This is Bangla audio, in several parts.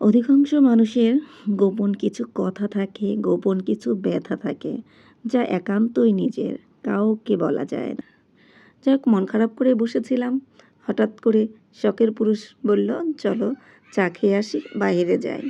অধিকাংশ মানুষের গোপন কিছু কথা থাকে, গোপন কিছু ব্যথা থাকে, যা একান্তই নিজের, কাউকে বলা যায় না। যাক, মন খারাপ করে বসেছিলাম। হঠাৎ করে শখের পুরুষ বলল, চলো চা খেয়ে আসি, বাইরে যাই।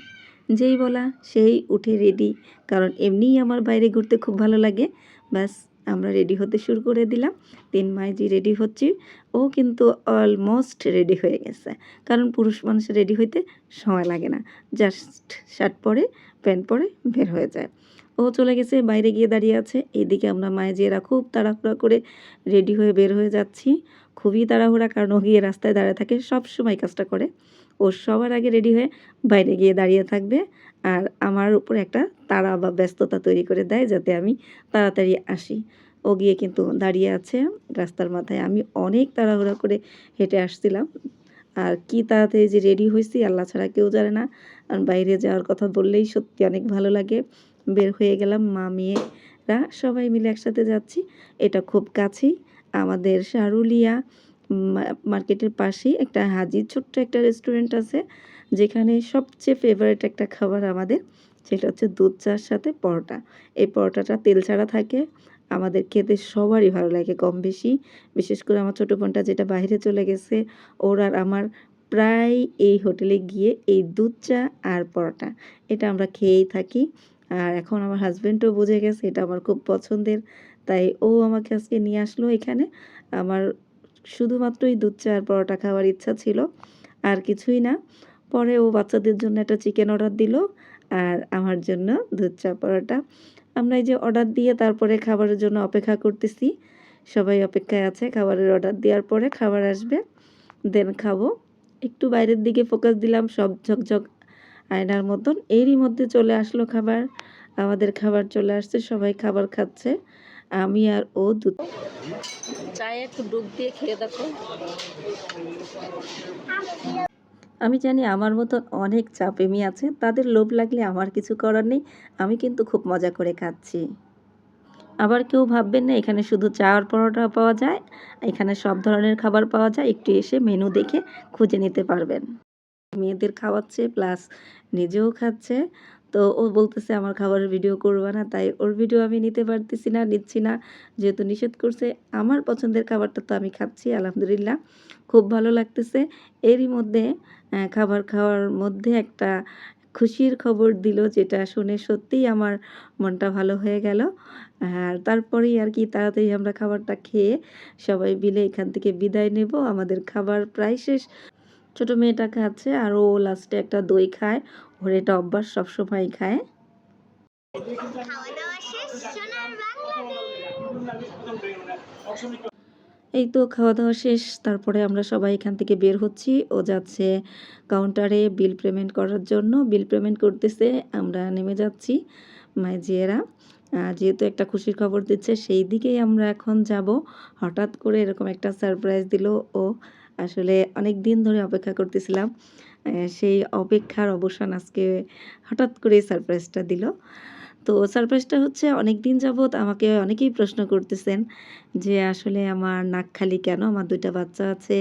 যেই বলা, সেই উঠে রেডি কারণ এমনিই আমার বাইরে ঘুরতে খুব ভালো লাগে। ব্যাস। আমরা রেডি হতে শুরু করে দিলাম। তিন মাইজি রেডি হচ্ছি। ও কিন্তু অলমোস্ট রেডি হয়ে গেছে। কারণ পুরুষ মানুষ রেডি হইতে সময় লাগে না। জাস্ট শার্ট পরে প্যান্ট পরে বের হয়ে যায়। ও চলে গেছে, বাইরে গিয়ে দাঁড়িয়ে আছে। এইদিকে আমরা মায়েজিয়েরা খুব তাড়াহুড়া করে রেডি হয়ে বের হয়ে যাচ্ছি। খুবই তাড়াহুড়া কারণ ও গিয়ে রাস্তায় দাঁড়িয়ে থাকে সব সময় কাজটা করে। ও সবার আগে রেডি হয়ে বাইরে গিয়ে দাঁড়িয়ে থাকবে। আর আমার উপর একটা তাড়া বা ব্যস্ততা তৈরি করে দেয় যাতে আমি তাড়াতাড়ি আসি। ও গিয়ে কিন্তু দাঁড়িয়ে আছে রাস্তার মাথায়। আমি অনেক তাড়াহুড়া করে হেঁটে আসছিলাম। আর কি তাড়াতাড়ি যে রেডি হয়েছি আল্লাহ ছাড়া কেউ জানে না। আর বাইরে যাওয়ার কথা বললেই সত্যি অনেক ভালো লাগে। বের হয়ে গেলাম মা, মেয়েরা সবাই মিলে একসাথে যাচ্ছি। এটা খুব কাছেই। আমাদের সারুলিয়া মার্কেটের পাশেই একটা হাজির ছোট্ট একটা রেস্টুরেন্ট আছে, যেখানে সবচেয়ে ফেভারিট একটা খাবার আমাদের, সেটা হচ্ছে দুধ চার সাথে পরোটা। এই পরোটাটা তেল ছাড়া থাকে, আমাদের খেতে সবারই ভালো লাগে কম বেশি। বিশেষ করে আমার ছোটো বোনটা যেটা বাইরে চলে গেছে, ওর আর আমার প্রায় এই হোটেলে গিয়ে এই দুধ চা আর পরোটা, এটা আমরা খেয়েই থাকি। আর এখন আমার হাজব্যান্ডও বুঝে গেছে, এটা আমার খুব পছন্দের, তাই ও আমাকে আজকে নিয়ে আসলো এখানে। আমার শুধুমাত্রই দুধ চা আর পরোটা খাওয়ার ইচ্ছা ছিল, আর কিছুই না। পরে ও বাচ্চাদের জন্য একটা চিকেন অর্ডার দিল আর আমার জন্য দুধ চা, পরোটা। আমরা এই যে অর্ডার দিয়ে তারপরে খাবারের জন্য অপেক্ষা করতেছি। সবাই অপেক্ষায় আছে, খাবারের অর্ডার দেওয়ার পরে খাবার আসবে দেন খাব। একটু বাইরের দিকে ফোকাস দিলাম, সব ঝকঝক আয়নার মতন। এরই মধ্যে চলে আসলো খাবার। আমাদের খাবার চলে আসছে, সবাই খাবার খাচ্ছে। আমি আর ও দুধ চায়ে একটু ডুব দিয়ে খেয়ে দেখো। আমি জানি আমার মতন অনেক চা প্রেমী আছে তাদের লোভ লাগলে আমার কিছু করার নেই আমি কিন্তু খুব মজা করে খাচ্ছি। আবার কেউ ভাববেন না এখানে শুধু চা আর পরোটা পাওয়া যায় এখানে সব ধরনের খাবার পাওয়া যায় একটু এসে মেনু দেখে খুঁজে নিতে পারবেন। মেয়েদের খাওয়াচ্ছে প্লাস নিজেও খাচ্ছে তো ও বলতেছে, আমার খাবারের ভিডিও করবে না। তাই ওর ভিডিও আমি নিতে পারতেছি না, নিচ্ছি না। যেহেতু নিষেধ করছে, আমার পছন্দের খাবারটা তো আমি খাচ্ছি, আলহামদুলিল্লাহ। খুব ভালো লাগতেছে। এরই মধ্যে খাবার খাওয়ার মধ্যে একটা খুশির খবর দিল, যেটা শুনে সত্যিই আমার মনটা ভালো হয়ে গেল। আর তারপরেই আর কি তাড়াতাড়ি আমরা খাবারটা খেয়ে সবাই মিলে এখান থেকে বিদায় নেব। আমাদের খাবার প্রায় শেষ। ছোটো মেয়েটা খাচ্ছে আর ও লাস্টে একটা দই খায়। ওর এটা অভ্যাস সবসময় খায়। এই তো খাওয়া দাওয়া শেষ তারপরে আমরা সবাই এখান থেকে বের হচ্ছি। ও যাচ্ছে কাউন্টারে বিল পেমেন্ট করার জন্য। বিল পেমেন্ট করতেছে আমরা নেমে যাচ্ছি মাইজিয়েরা যেহেতু একটা খুশির খবর দিচ্ছে সেই দিকেই আমরা এখন যাব। হঠাৎ করে এরকম একটা সারপ্রাইজ দিল ও। আসলে অনেক দিন ধরে অপেক্ষা করতেছিলাম সেই অপেক্ষার অবসান আজকে হঠাৎ করে সারপ্রাইজটা দিল। তো সারপ্রাইজটা হচ্ছে অনেক দিন যাবৎ আমাকে অনেকেই প্রশ্ন করতেছেন যে, আসলে আমার নাক খালি কেন? আমার দুইটা বাচ্চা আছে,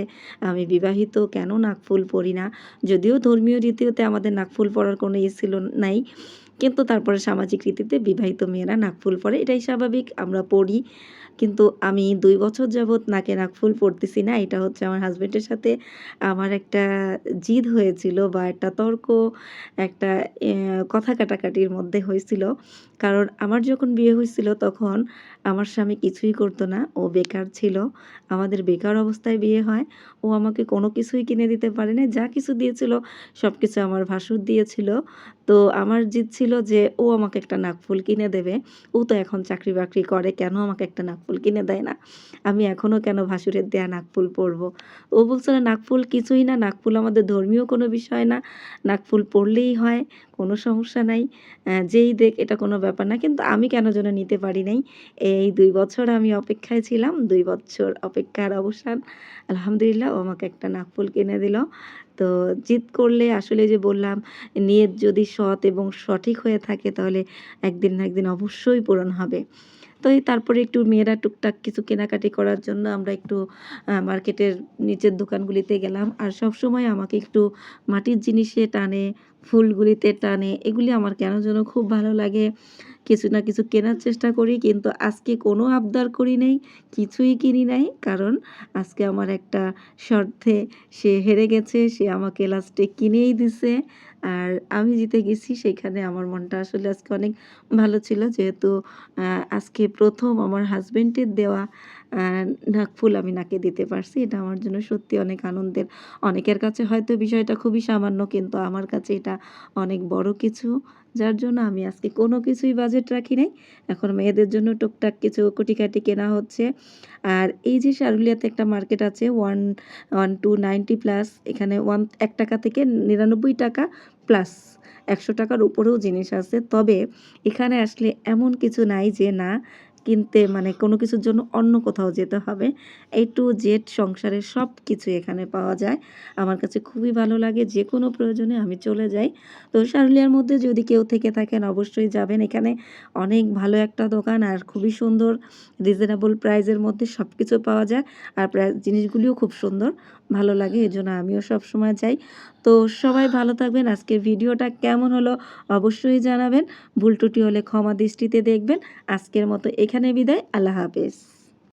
আমি বিবাহিত, কেন নাকফুল পরি না? যদিও ধর্মীয় রীতিতে আমাদের নাকফুল পরার কোনো ইয়ে ছিল নাই, কিন্তু তারপরে সামাজিক রীতিতে বিবাহিত মেয়েরা নাকফুল পরে, এটাই স্বাভাবিক, আমরা পড়ি। কিন্তু আমি দুই বছর যাবৎ নাকে নাকফুল পড়তেছি না। এটা হচ্ছে আমার হাজব্যান্ডের সাথে আমার একটা জিদ হয়েছিল বা একটা তর্ক, একটা কথা কাটাকাটির মধ্যে হয়েছিল। কারণ আমার যখন বিয়ে হয়েছিল তখন আমার স্বামী কিছুই করতো না। ও বেকার ছিল। আমাদের বেকার অবস্থায় বিয়ে হয়। ও আমাকে কোনো কিছুই কিনে দিতে পারে না। যা কিছু দিয়েছিল সব কিছু আমার ভাসুর দিয়েছিল। তো আমার জিদ ছিল যে ও আমাকে একটা নাকফুল কিনে দেবে। ও তো এখন চাকরি বাকরি করে। কেন আমাকে একটা নাকফুল কিনে দেয় না। আমি এখনও কেন ভাসুরের দেয়া নাকফুল পরবো? ও বলছিল নাকফুল কিছুই না নাকফুল আমাদের ধর্মীয় কোনো বিষয় না। নাকফুল পরলেই হয়, কোনো সমস্যা নাই। যেই দেখ, এটা কোনো ব্যাপার না। কিন্তু আমি কেন যেন নিতে পারি নাই? এই দুই বছর আমি অপেক্ষায় ছিলাম, দুই বছর অপেক্ষার অবসান। আলহামদুলিল্লাহ, ও আমাকে একটা নাকফুল কিনে দিল। তো জিদ করলে আসলে যে বললাম, নিয়ত যদি সৎ এবং সঠিক হয়ে থাকে, তাহলে একদিন না একদিন অবশ্যই পূরণ হবে। তো এই তারপরে একটু মেয়েরা টুকটাক কিছু কেনাকাটি করার জন্য আমরা একটু মার্কেটের নিচের দোকানগুলিতে গেলাম। আর সব সময় আমাকে একটু মাটির জিনিসে টানে, ফুলগুলিতে টানে, এগুলি আমার কেন যেন খুব ভালো লাগে। কিছু না কিছু কেনার চেষ্টা করি, কিন্তু আজকে কোনো আবদার করি নাই, কিছুই কিনি নাই, কারণ আজকে আমার একটা শর্তে সে হেরে গেছে, সে আমাকে লাস্টে কিনেই দিছে। আর আমি জিতে গেছি সেখানে আমার মনটা আসলে আজকে অনেক ভালো ছিল। যেহেতু আজকে প্রথম আমার হাজব্যান্ডের দেওয়া নাকফুল আমি নাকে দিতে পারছি। এটা আমার জন্য সত্যি অনেক আনন্দের। অনেকের কাছে হয়তো বিষয়টা খুবই সামান্য, কিন্তু আমার কাছে এটা অনেক বড় কিছু। যার জন্য আমি আজকে কোনো কিছুই বাজেট রাখি নাই। এখন মেয়েদের জন্য টুকটাক কিছু কুটিকাটি কেনা হচ্ছে। আর এই যে শারুলিয়াতে একটা মার্কেট আছে one one two ninety plus এখানে ওয়ান এক টাকা থেকে নিরানব্বই টাকা প্লাস একশো টাকার উপরেও জিনিস আছে। তবে এখানে আসলে এমন কিছু নাই যে না কিনতে মানে কোনো কিছুর জন্য অন্য কোথাও যেতে হবে। এই টু জেড সংসারের সব কিছু এখানে পাওয়া যায়। আমার কাছে খুবই ভালো লাগে যে কোনো প্রয়োজনে আমি চলে যাই। তো শারুলিয়ার মধ্যে যদি কেউ থেকে থাকেন অবশ্যই যাবেন। এখানে অনেক ভালো একটা দোকান আর খুবই সুন্দর রিজনেবল প্রাইজের মধ্যে সব কিছু পাওয়া যায়। আর প্রায় জিনিসগুলিও খুব সুন্দর। ভালো লাগে এই জন্য আমিও সবসময় চাই। তো সবাই ভালো থাকবেন, আজকের ভিডিওটা কেমন হলো অবশ্যই জানাবেন। ভুল ত্রুটি হলে ক্ষমা দৃষ্টিতে দেখবেন। আজকের মতো এখানে বিদায়, আল্লাহ হাফেজ।